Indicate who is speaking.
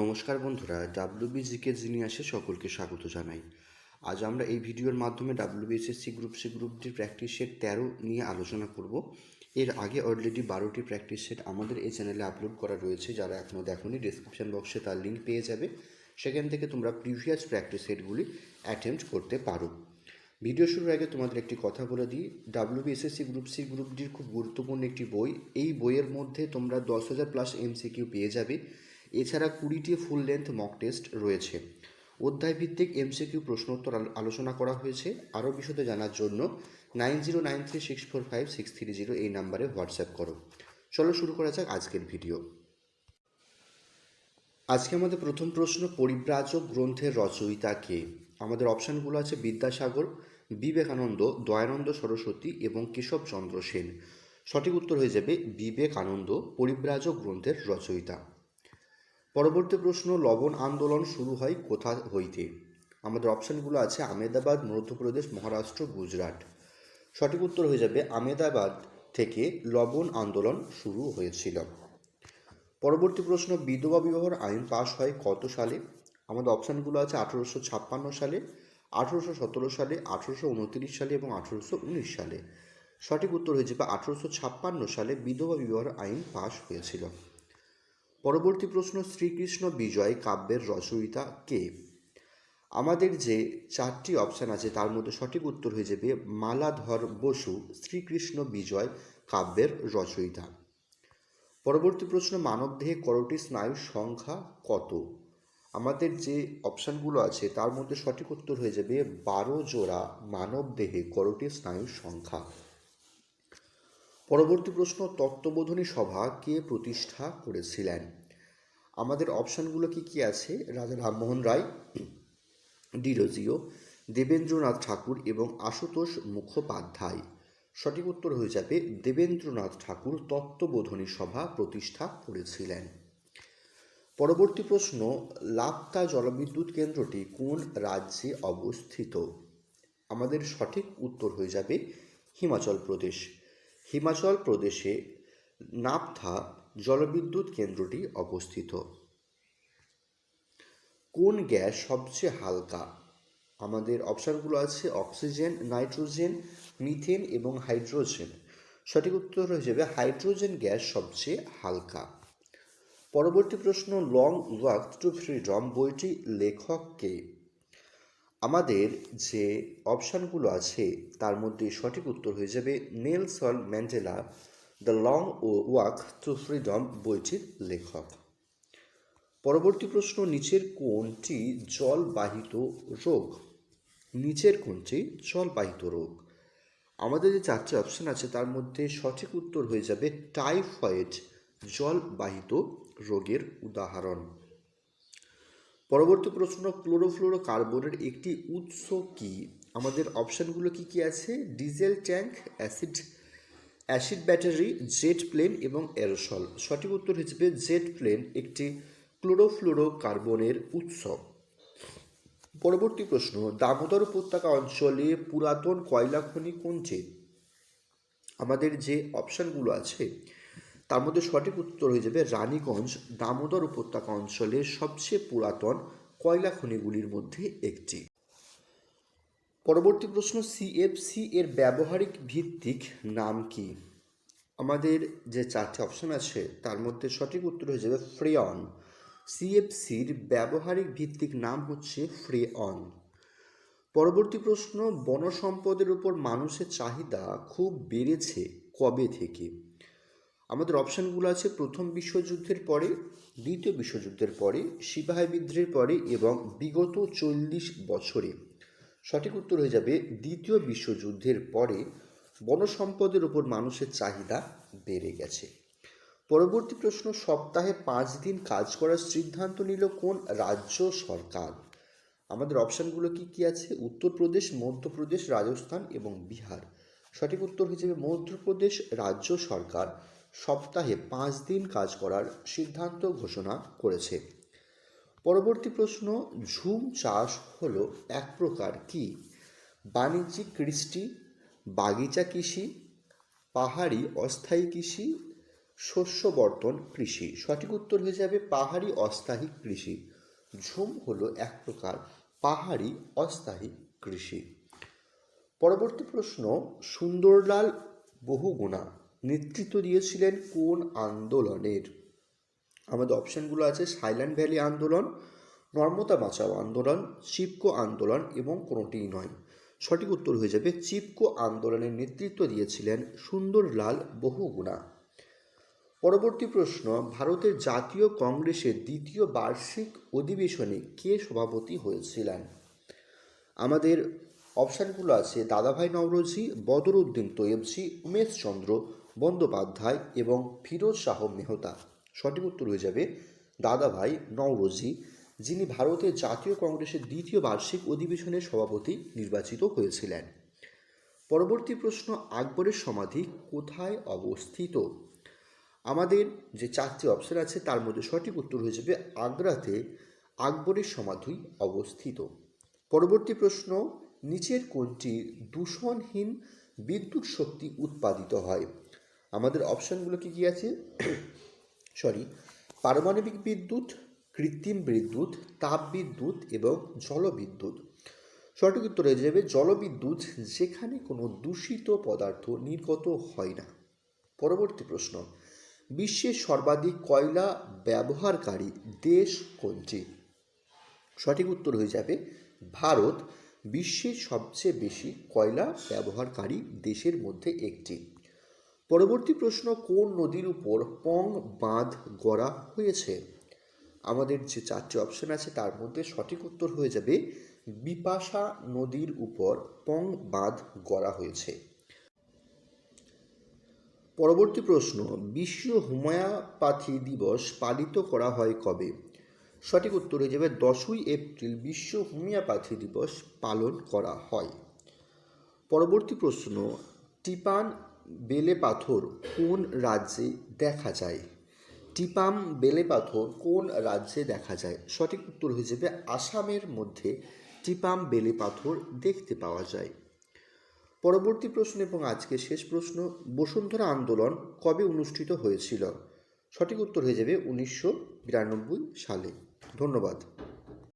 Speaker 1: নমস্কার বন্ধুরা WB GK জিনিয়াসে সকলকে স্বাগত জানাই। আজ আমরা এই ভিডিওর মাধ্যমে ডাব্লিউবিএসএসসি গ্রুপ সি গ্রুপ ডির প্র্যাকটিস সেট তেরো নিয়ে আলোচনা করব। এর আগে অলরেডি বারোটি প্র্যাকটিস সেট আমাদের এই চ্যানেলে আপলোড করা রয়েছে, যারা এখনও দেখোনি ডিসক্রিপশন বক্সে তার লিঙ্ক পেয়ে যাবে। সেখান থেকে তোমরা প্রিভিয়াস প্র্যাকটিস সেটগুলি অ্যাটেম্প্ট করতে পারো। ভিডিও শুরুর আগে তোমাদের একটি কথা বলে দিই ডাব্লিউবিএসএসসি গ্রুপ সি গ্রুপ ডির খুব গুরুত্বপূর্ণ একটি বই। এই বইয়ের মধ্যে তোমরা দশ হাজার প্লাস এমসিকিউ পেয়ে যাবে। এছাড়া কুড়িটি ফুল লেন্থ মক টেস্ট রয়েছে। অধ্যায় ভিত্তিক এমসিকিউ প্রশ্নোত্তর আলো- আলোচনা করা হয়েছে। আরও বিশদে জানার জন্য nine zero nine three six four five six three zero এই নাম্বারে হোয়াটসঅ্যাপ করো। চলো শুরু করা যাক আজকের ভিডিও। আজকে আমাদের প্রথম প্রশ্ন, পরিব্রাজক গ্রন্থের রচয়িতা কে? আমাদের অপশানগুলো আছে বিদ্যাসাগর, বিবেকানন্দ, দয়ানন্দ সরস্বতী এবং কেশবচন্দ্র সেন। সঠিক উত্তর হয়ে যাবে বিবেকানন্দ, পরিব্রাজক গ্রন্থের রচয়িতা। পরবর্তী প্রশ্ন, লবণ আন্দোলন শুরু হয় কোথা হইতে? আমাদের অপশানগুলো আছে আমেদাবাদ, মধ্যপ্রদেশ, মহারাষ্ট্র, গুজরাট। সঠিক উত্তর হয়ে যাবে আমেদাবাদ থেকে লবণ আন্দোলন শুরু হয়েছিল। পরবর্তী প্রশ্ন, বিধবা বিবাহর আইন পাশ হয় কত সালে? আমাদের অপশানগুলো আছে আঠেরোশো ছাপ্পান্ন সালে, আঠেরোশো সতেরো সালে, আঠেরোশো উনত্রিশ সালে এবং আঠেরোশো উনিশ সালে। সঠিক উত্তর হয়ে যাবে আঠেরোশো ছাপ্পান্ন সালে বিধবা বিবাহর আইন পাশ হয়েছিল। পরবর্তী প্রশ্ন, শ্রীকৃষ্ণ বিজয় কাব্যের রচয়িতা কে? আমাদের যে চারটি অপশান আছে, তার মধ্যে সঠিক উত্তর হয়ে যাবে মালাধর বসু, শ্রীকৃষ্ণ বিজয় কাব্যের রচয়িতা। পরবর্তী প্রশ্ন মানবদেহে করোটি স্নায়ুর সংখ্যা কত? আমাদের যে অপশানগুলো আছে, তার মধ্যে সঠিক উত্তর হয়ে যাবে বারো জোড়া মানবদেহে করোটি স্নায়ুর সংখ্যা। পরবর্তী প্রশ্ন, তত্ত্ববোধনী সভা কে প্রতিষ্ঠা করেছিলেন? আমাদের অপশানগুলো কি কি আছে? রাজা রামমোহন রায় ডিরোজিও দেবেন্দ্রনাথ ঠাকুর এবং আশুতোষ মুখোপাধ্যায়। সঠিক উত্তর হয়ে যাবে, দেবেন্দ্রনাথ ঠাকুর তত্ত্ববোধনী সভা প্রতিষ্ঠা করেছিলেন। পরবর্তী প্রশ্ন, লাপ্তা জলবিদ্যুৎ কেন্দ্রটি কোন রাজ্যে অবস্থিত? আমাদের সঠিক উত্তর হয়ে যাবে হিমাচল প্রদেশ। হিমাচল প্রদেশে নাপথা জলবিদ্যুৎ কেন্দ্রটি অবস্থিত। কোন গ্যাস সবচেয়ে হালকা? আমাদের অপশানগুলো আছে অক্সিজেন, নাইট্রোজেন, মিথেন এবং হাইড্রোজেন। সঠিক উত্তর যাবে হাইড্রোজেন গ্যাস সবচেয়ে হালকা। পরবর্তী প্রশ্ন, লং ওয়াক টু ফ্রিডম বইটি লেখক কে? আমাদের যে অপশানগুলো আছে, তার মধ্যে সঠিক উত্তর হয়ে যাবে নেলসন ম্যান্ডেলা, দ্য লং ও ওয়াক টু ফ্রিডম বইটির লেখক। পরবর্তী প্রশ্ন, নিচের কোনটি জলবাহিত রোগ? নিচের কোনটি জলবাহিত রোগ? আমাদের যে চারটি অপশান আছে, তার মধ্যে সঠিক উত্তর হয়ে যাবে টাইফয়েড, জলবাহিত রোগের উদাহরণ। পরবর্তী প্রশ্ন ক্লোরোফ্লোরো কার্বনের একটি উৎস কি? আমাদের অপশানগুলো কি কি আছে? Diesel tank, acid acid battery, jet plane এবং এরোসল। সঠিক উত্তর হিসেবে জেট প্লেন একটি ক্লোরোফ্লোরো কার্বনের উৎস। পরবর্তী প্রশ্ন, দামোদর উপত্যকা অঞ্চলে পুরাতন কয়লা খনি কোনটি? আমাদের যে অপশানগুলো আছে তার মধ্যে সঠিক উত্তর হয়ে যাবে রানীগঞ্জ, দামোদর উপত্যকা অঞ্চলের সবচেয়ে পুরাতন কয়লা খনিগুলির মধ্যে একটি। পরবর্তী প্রশ্ন সিএফসি এর ব্যবহারিক ভিত্তিক নাম কি? আমাদের যে চারটি অপশন আছে, তার মধ্যে সঠিক উত্তর হয়ে যাবে ফ্রেয়ন। সিএফসির ব্যবহারিক ভিত্তিক নাম হচ্ছে ফ্রেয়ন। পরবর্তী প্রশ্ন, বনসম্পদের উপর মানুষের চাহিদা খুব বেড়েছে কবে থেকে? আমাদের অপশানগুলো আছে প্রথম বিশ্বযুদ্ধের পরে, দ্বিতীয় বিশ্বযুদ্ধের পরে, সিপাহী বিদ্রোহের পরে এবং বিগত চল্লিশ বছরে। সঠিক উত্তর হয়ে যাবে দ্বিতীয় বিশ্বযুদ্ধের পরে বনসম্পদের উপর মানুষের চাহিদা বেড়ে গেছে। পরবর্তী প্রশ্ন, সপ্তাহে পাঁচ দিন কাজ করার সিদ্ধান্ত নিল কোন রাজ্য সরকার? আমাদের অপশানগুলো কি কি আছে? উত্তরপ্রদেশ, মধ্যপ্রদেশ, রাজস্থান এবং বিহার। সঠিক উত্তর হয়ে যাবে মধ্যপ্রদেশ রাজ্য সরকার। সপ্তাহে পাঁচ দিন কাজ করার সিদ্ধান্ত ঘোষণা করেছে। পরবর্তী প্রশ্ন, ঝুম চাষ হলো এক প্রকার কি? বাণিজ্যিক কৃষ্টি, বাগিচা কৃষি, পাহাড়ি অস্থায়ী কৃষি, শস্য বর্তন কৃষি। সঠিক উত্তর হয়ে যাবে পাহাড়ি অস্থায়ী কৃষি। ঝুম হলো এক প্রকার পাহাড়ি অস্থায়ী কৃষি। পরবর্তী প্রশ্ন, সুন্দরলাল বহুগুণা। নেতৃত্ব দিয়েছিলেন কোন আন্দোলনের? আমাদের অপশানগুলো আছে সাইল্যান্ড ভ্যালি আন্দোলন, নর্মদা বাঁচাও আন্দোলন চিপকো আন্দোলন এবং কোনোটিই নয়। সঠিক উত্তর হয়ে যাবে চিপকো আন্দোলনের নেতৃত্ব দিয়েছিলেন সুন্দরলাল বহুগুণা। পরবর্তী প্রশ্ন, ভারতের জাতীয় কংগ্রেসের দ্বিতীয় বার্ষিক অধিবেশনে কে সভাপতি হয়েছিলেন? আমাদের অপশানগুলো আছে দাদাভাই নওরোজি বদরউদ্দিন তৈয়বজি উমেশচন্দ্র বন্দ্যোপাধ্যায় এবং ফিরোজ শাহ মেহতা। সঠিক উত্তর হয়ে যাবে, দাদাভাই নওরোজি, যিনি ভারতের জাতীয় কংগ্রেসের দ্বিতীয় বার্ষিক অধিবেশনের সভাপতি নির্বাচিত হয়েছিলেন। পরবর্তী প্রশ্ন, আকবরের সমাধি কোথায় অবস্থিত? আমাদের যে চারটি অপশন আছে, তার মধ্যে সঠিক উত্তর হয়ে যাবে আগ্রাতে আকবরের সমাধি অবস্থিত। পরবর্তী প্রশ্ন, নিচের কোনটি দূষণহীন বিদ্যুৎ শক্তি উৎপাদিত হয়? আমাদের অপশনগুলো কি কি আছে? সরি পারমাণবিক বিদ্যুৎ, কৃত্রিম বিদ্যুৎ তাপবিদ্যুৎ এবং জলবিদ্যুৎ সঠিক উত্তর হয়ে যাবে জলবিদ্যুৎ যেখানে কোনো দূষিত পদার্থ নির্গত হয় না। পরবর্তী প্রশ্ন। বিশ্বের সর্বাধিক কয়লা ব্যবহারকারী দেশ কোনটি? সঠিক উত্তর হয়ে যাবে, ভারত, বিশ্বের সবচেয়ে বেশি কয়লা ব্যবহারকারী দেশের মধ্যে একটি। পরবর্তী প্রশ্ন, কোন নদীর উপর পং বাঁধ গড়া হয়েছে? আমাদের যে চারটি অপশন আছে, তার মধ্যে সঠিক উত্তর হয়ে যাবে, বিপাশা নদীর উপর পং বাঁধ গড়া হয়েছে। পরবর্তী প্রশ্ন, বিশ্ব হোমিওপ্যাথি দিবস পালিত করা হয় কবে? সঠিক উত্তর হয়ে যাবে, দশই এপ্রিল বিশ্ব হোমিওপ্যাথি দিবস পালন করা হয়। পরবর্তী প্রশ্ন, টিপান বেলে পাথর কোন রাজ্যে দেখা যায়? টিপাম বেলে পাথর কোন রাজ্যে দেখা যায়? সঠিক উত্তর হয়ে যাবে আসামের মধ্যে টিপাম বেলে পাথর দেখতে পাওয়া যায়। পরবর্তী প্রশ্ন এবং আজকের শেষ প্রশ্ন, বসুন্ধরা আন্দোলন কবে অনুষ্ঠিত হয়েছিল? সঠিক উত্তর হয়ে যাবে উনিশশো বিরানব্বই সালে। ধন্যবাদ।